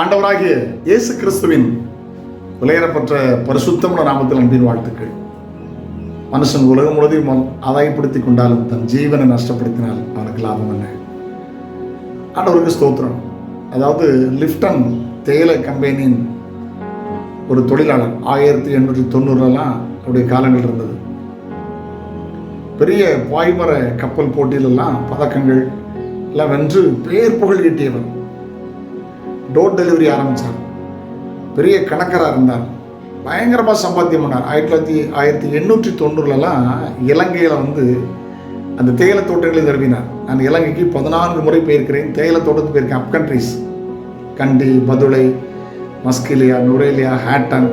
ஆண்டவராகிய இயேசு கிறிஸ்துவின் விலையேறப்பட்ட பரிசுத்தமுள்ள நாமத்தில் அன்பின் வாழ்த்துக்கள். மனுஷன் உலகம் முழுவதையும் ஆதாயப்படுத்தி கொண்டாலும் தன் ஜீவனை நஷ்டப்படுத்தினால் அவனுக்கு லாபம் என்ன? ஆண்டவருக்கு ஸ்தோத்திரம். அதாவது லிப்டன் தேயிலை கம்பெனியின் ஒரு தொழிலாளர் ஆயிரத்தி எண்ணூற்றி தொண்ணூறுலாம் அவருடைய காலங்கள் இருந்தது. பெரிய பாய்மர கப்பல் போட்டியிலெல்லாம் பதக்கங்கள் எல்லாம் வென்று பேர் புகழ் ஈட்டியவர். டோர் டெலிவரி ஆரம்பித்தார் பெரிய கணக்கராக இருந்தார். பயங்கரமாக சம்பாத்தியம் பண்ணார். ஆயிரத்தி தொள்ளாயிரத்தி ஆயிரத்தி எண்ணூற்றி தொண்ணூறுலலாம் இலங்கையில் வந்து அந்த தேயிலை தோட்டங்களை நிறுவினார். நான் இலங்கைக்கு பதினான்கு முறை போயிருக்கிறேன். தேயிலை தோட்டத்துக்கு போயிருக்கேன். Up countries Kandy Badulla Maskeliya Nuwara Eliya Hatton.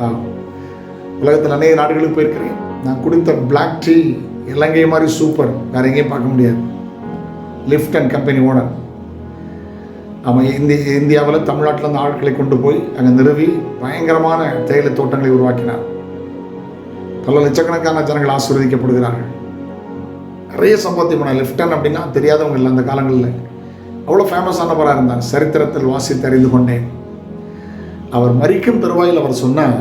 ஆ உலகத்தில் அநேக நாடுகளுக்கு போயிருக்கிறேன். நான் குடித்த பிளாக் டீ இலங்கை மாதிரி சூப்பர் வேற எங்கேயும் பார்க்க முடியாது. லிஃப்ட் அண்ட் கம்பெனி ஓனர் அவன் இந்திய இந்தியாவில் தமிழ்நாட்டில் இருந்து ஆட்களை கொண்டு போய் அங்கே நிறுவி பயங்கரமான தேயிலை தோட்டங்களை உருவாக்கினார். பல லட்சக்கணக்கான ஜனங்கள் ஆசீர்வதிக்கப்படுகிறார்கள். நிறைய சம்பாத்தியம் போனால் லெஃப்டன் அப்படின்னா தெரியாதவங்க இல்லை அந்த காலங்களில். அவ்வளோ ஃபேமஸானவராக இருந்தார். சரித்திரத்தில் வாசித்து அறிந்து கொண்டேன். அவர் மறிக்கும் தருவாயில் அவர் சொன்னார்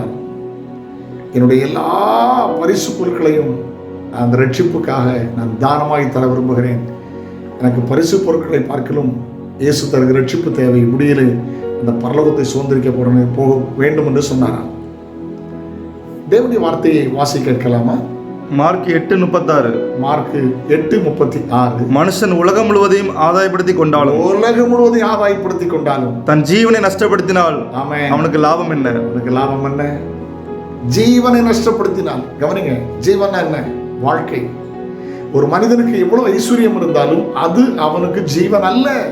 என்னுடைய எல்லா பரிசு பொருட்களையும் அந்த ரட்சிப்புக்காக நான் தானமாகி தர விரும்புகிறேன். எனக்கு பரிசு பொருட்களை பார்க்கலும் இயேசு தருகிற ரட்சிப்பு தேவை முடியல அந்த பரலோகத்தை சுதந்திரிக்க போறேன் போக வேண்டும் என்று சொன்னாராம் தேவனுடைய வார்த்தையை வாசி கேட்கலாமா? மார்க் எட்டு முப்பத்தாறு. மார்க் எட்டு முப்பத்தி ஆறு. மனுஷன் உலகம் முழுவதையும் ஆதாயப்படுத்தி கொண்டாலும் உலகம் முழுவதையும் ஆதாயப்படுத்திக் கொண்டாலும் தன் ஜீவனை நஷ்டப்படுத்தினால் ஆமென். அவனுக்கு லாபம் என்ன? அவனுக்கு லாபம் என்ன? ஜீவனை நஷ்டப்படுத்தினால் கவனிங்க ஜீவன் என்ன? வாழ்க்கை. ஒரு மனிதனுக்கு எவ்வளவு ஐஸ்வர்யம் இருந்தாலும் அது அவனுக்கு ஜீவன் அல்ல.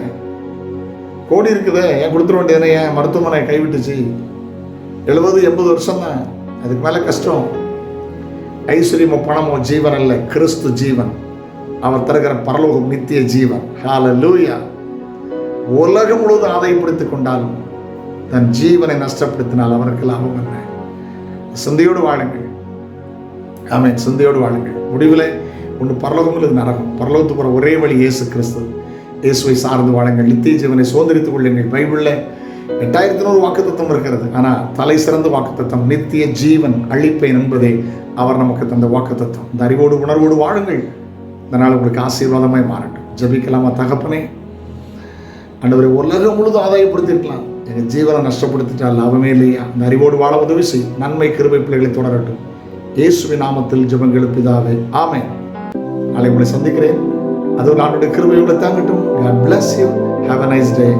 கோடி இருக்குதே ஏன் கொடுத்துட வேண்டியதுனே ஏன் மருத்துவமனை கைவிட்டுச்சு? எழுபது எண்பது வருஷம் தான் அதுக்கு மேலே கஷ்டம். ஐஸ்வர்யமோ பணமோ ஜீவன் அல்ல கிறிஸ்து ஜீவன். அவர் தருகிற பரலோகம் நித்திய ஜீவன். ஹால லூயா உலகம் முழுவதும் ஆதாயப்படுத்திக் கொண்டாலும் தன் ஜீவனை நஷ்டப்படுத்தினால் அவருக்கு லாபம் என்ன? சிந்தையோடு வாழுங்கள். ஆமாம் சிந்தையோடு வாழுங்கள். முடிவில் ஒன்று பரலோகம் அல்லது நரகம். பரலோகத்துக்கு போகிற ஒரே வழி இயேசு கிறிஸ்து. இயேசுவை சார்ந்து வாழுங்கள். நித்திய ஜீவனை சுதந்திரித்துக் கொள்ளுங்கள் பைபிளில் எட்டாயிரத்தி நூறு வாக்குத்தத்தம் இருக்கிறது. ஆனால் தலை சிறந்த வாக்குத்தத்தம் நித்திய ஜீவன் அழிப்பேன் என்பதே அவர் நமக்கு தந்த வாக்குத்தத்தம். இந்த அறிவோடு உணர்வோடு வாழுங்கள். இதனால் உங்களுக்கு ஆசீர்வாதமாய் மாறட்டும். ஜபிக்கலாமா தகப்பனே? அண்டவரை உலகம் முழுதும் ஆதாயப்படுத்திருக்கலாம் எங்கள் ஜீவனை நஷ்டப்படுத்திட்டால் லாபமே இல்லையா? அந்த அறிவோடு வாழ உதவி செய். நன்மை கிருபை பிள்ளைகளை தொடரட்டும். இயேசுவின் நாமத்தில் ஜபங்கள் பிதாவே ஆமே நாளை உங்களை சந்திக்கிறேன். அது ஒரு ஆண்டுடைய கிருபையோடு தாங்கட்டும் God bless you have a nice day